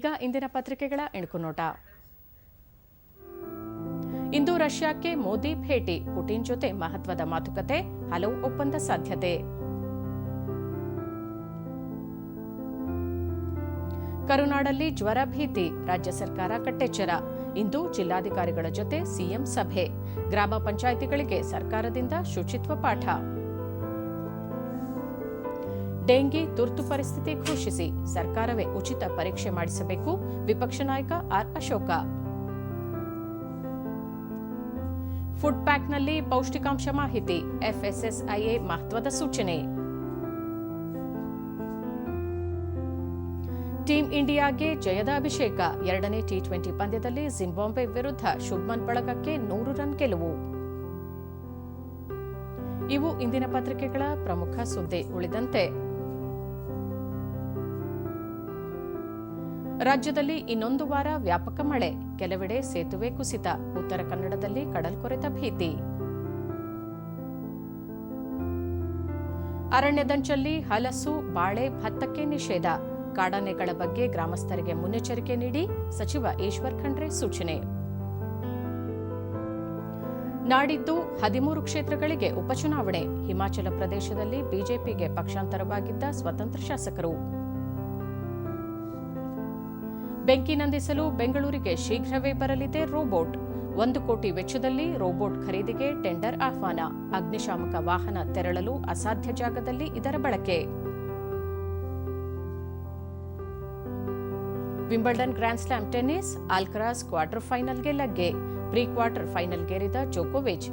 ಈಗ ಇಂದಿನ ಪತ್ರಿಕೆಗಳ ಇಣುಕುನೋಟ ಇಂದು ರಷ್ಯಾಕ್ಕೆ ಮೋದಿ ಭೇಟಿ, ಪುಟಿನ್ ಜೊತೆ ಮಹತ್ವದ ಮಾತುಕತೆ, ಹಲವು ಒಪ್ಪಂದ ಸಾಧ್ಯತೆ. ಕರುನಾಡಲ್ಲಿ ಜ್ವರ ಭೀತಿ, ರಾಜ್ಯ ಸರ್ಕಾರ ಕಟ್ಟೆಚ್ಚರ. ಇಂದು ಜಿಲ್ಲಾಧಿಕಾರಿಗಳ ಜೊತೆ ಸಿಎಂ ಸಭೆ. ಗ್ರಾಮ ಪಂಚಾಯಿತಿಗಳಿಗೆ ಸರ್ಕಾರದಿಂದ ಶುಚಿತ್ವ ಪಾಠ. ಡೆಂಗಿ ತುರ್ತು ಪರಿಸ್ಥಿತಿ ಘೋಷಿಸಿ ಸರ್ಕಾರವೇ ಉಚಿತ ಪರೀಕ್ಷೆ ಮಾಡಿಸಬೇಕು. ವಿಪಕ್ಷ ನಾಯಕ ಆರ್ ಅಶೋಕ. ಫುಡ್ ಪ್ಯಾಕ್ನಲ್ಲಿ ಪೌಷ್ಟಿಕಾಂಶ ಮಾಹಿತಿ, ಎಫ್ಎಸ್ಎಸ್ಐಎ ಮಹತ್ವದ ಸೂಚನೆ. ಟೀಂ ಇಂಡಿಯಾಗೆ ಜಯದ ಅಭಿಷೇಕ, ಎರಡನೇ ಟಿ ಟ್ವೆಂಟಿ ಪಂದ್ಯದಲ್ಲಿ ಜಿಂಬಾಂಬೆ ವಿರುದ್ಧ ಶುಭ್ಮನ್ ಬಳಗಕ್ಕೆ ನೂರು ರನ್ ಗೆಲುವು. ಇವು ಇಂದಿನ ಪತ್ರಿಕೆಗಳ ಪ್ರಮುಖ ಸುದ್ದಿ ಉಳಿದಂತೆ ರಾಜ್ಯದಲ್ಲಿ ಇನ್ನೊಂದು ವಾರ ವ್ಯಾಪಕ ಮಳೆ, ಕೆಲವೆಡೆ ಸೇತುವೆ ಕುಸಿತ, ಉತ್ತರ ಕನ್ನಡದಲ್ಲಿ ಕಡಲ್ಕೊರೆತ ಭೀತಿ. ಅರಣ್ಯದಂಚಲ್ಲಿ ಹಲಸು, ಬಾಳೆ, ಭತ್ತಕ್ಕೆ ನಿಷೇಧ. ಕಾಡಾನೆಗಳ ಬಗ್ಗೆ ಗ್ರಾಮಸ್ಥರಿಗೆ ಮುನ್ನೆಚ್ಚರಿಕೆ ನೀಡಿ ಸಚಿವ ಈಶ್ವರ್ ಖಂಡ್ರೆ ಸೂಚನೆ. ನಾಡಿದ್ದು ಹದಿಮೂರು ಕ್ಷೇತ್ರಗಳಿಗೆ ಉಪಚುನಾವಣೆ. ಹಿಮಾಚಲ ಪ್ರದೇಶದಲ್ಲಿ ಬಿಜೆಪಿಗೆ ಪಕ್ಷಾಂತರವಾಗಿದ್ದ ಸ್ವತಂತ್ರ ಶಾಸಕರು. ಬೆಂಕಿ ನಂದಿಸಲು ಬೆಂಗಳೂರಿಗೆ ಶೀಘ್ರವೇ ಬರಲಿದೆ ರೋಬೋಟ್. ಒಂದು ಕೋಟಿ ವೆಚ್ಚದಲ್ಲಿ ರೋಬೋಟ್ ಖರೀದಿಗೆ ಟೆಂಡರ್ ಆಹ್ವಾನ. ಅಗ್ನಿಶಾಮಕ ವಾಹನ ತೆರಳಲು ಅಸಾಧ್ಯ ಜಾಗದಲ್ಲಿ ಇದರ ಬಳಕೆ. Wimbledon grand slam tennis, Alcaraz quarter ಫೈನಲ್ಗೆ ಲಗ್ಗೆ. ಪ್ರೀ ಕ್ವಾರ್ಟರ್ ಫೈನಲ್ಗೇರಿದ ಜೋಕೋವಿಚ್.